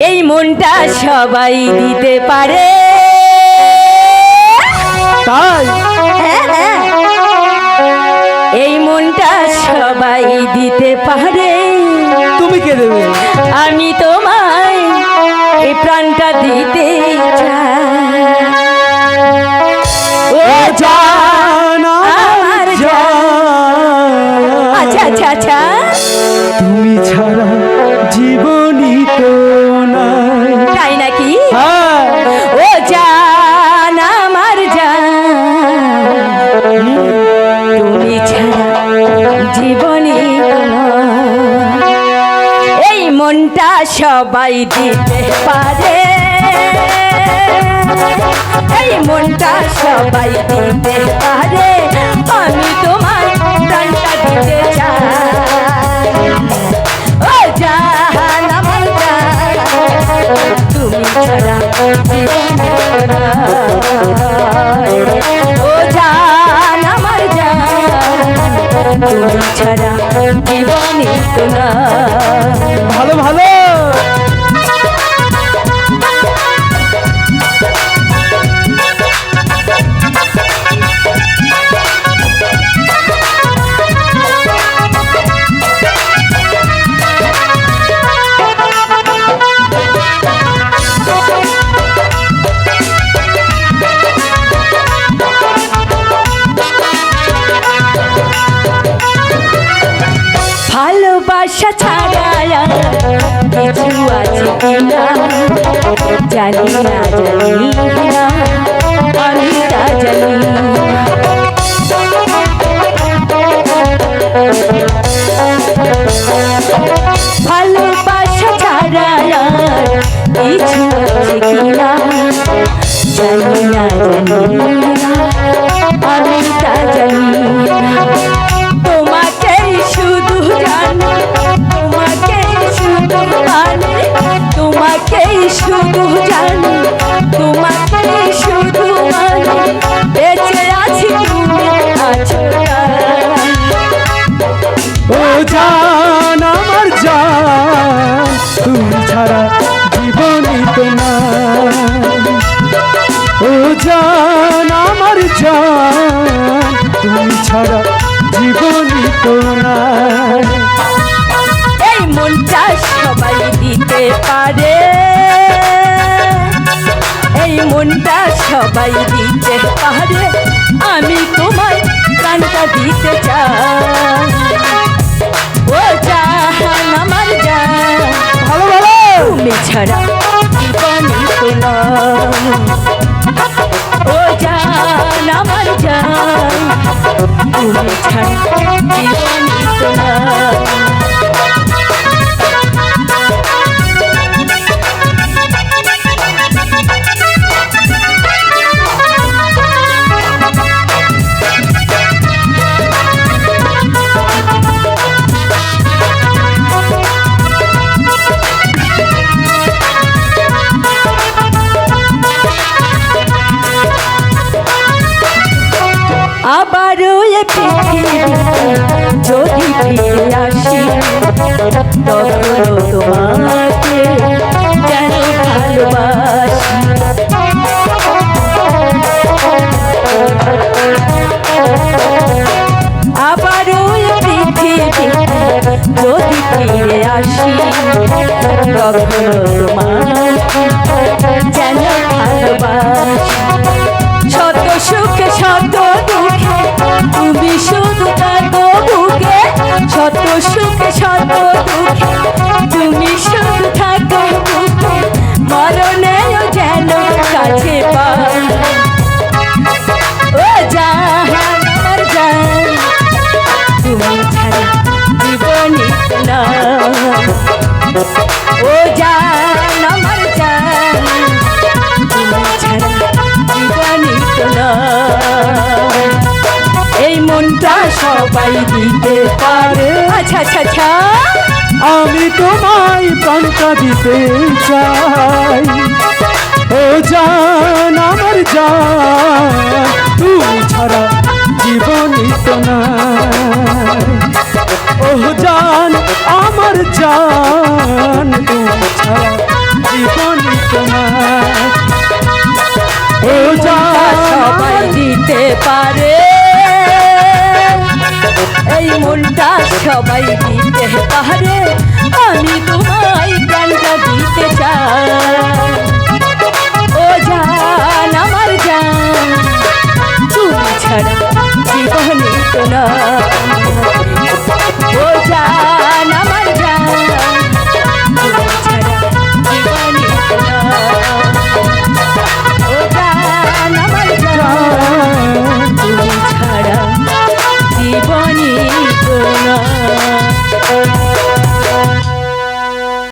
এই মনটা সবাই দিতে পারে। তাই? হ্যাঁ, হ্যাঁ। এই মনটা সবাই দিতে পারে। তুমি কে দেবে? আমি তোমায় এই প্রাণটা দিতে চাই। ও মনটা সবাই দিতে পারে। এই মনটা সবাই দিতে পারে। আমি তোমার ছাড়া জীবনে না। ভালো ভালো। ভালোবাসা ছাড়া কিছু আছে কিনা? জানি না জানি না, আমি তা জানি ভালোবাসা ছাড়া কিছু আছে কিনা? জানি না জানি না, আমি তা জানি নাই ও জান আমার জান তুমি ছাড়া জীবনই তো নাই। এই মনটা সবাই দিতে পারে। এই মনটা সবাই দিতে পারে। আমি তোমায় প্রাণটা দিতে চাই। ও জান আমার জান ভালো ভালো। তুমি ছাড়া তুমি ছাড়া জীবনই তো আবারও এ পৃথিবীতে যদি ফিরে আসি তখন তোমাকে যেন ভালোবাসি। আবারও আসি তখন তোমাকে যেন ভালোবাসি। জান আমার জান। তুমি ছাড়া জীবনই তো। এই মনটা সবাই দিতে পারে। আচ্ছা আচ্ছা আচ্ছা। আমি তোমায় প্রাণটা দিতে চাই। ও জান আমার জান সবাই দিতে পারে, আমি তোমায় প্রাণটা দিতে চাই। ও জান, আমার জান, তুমি ছাড়া জীবনে তো না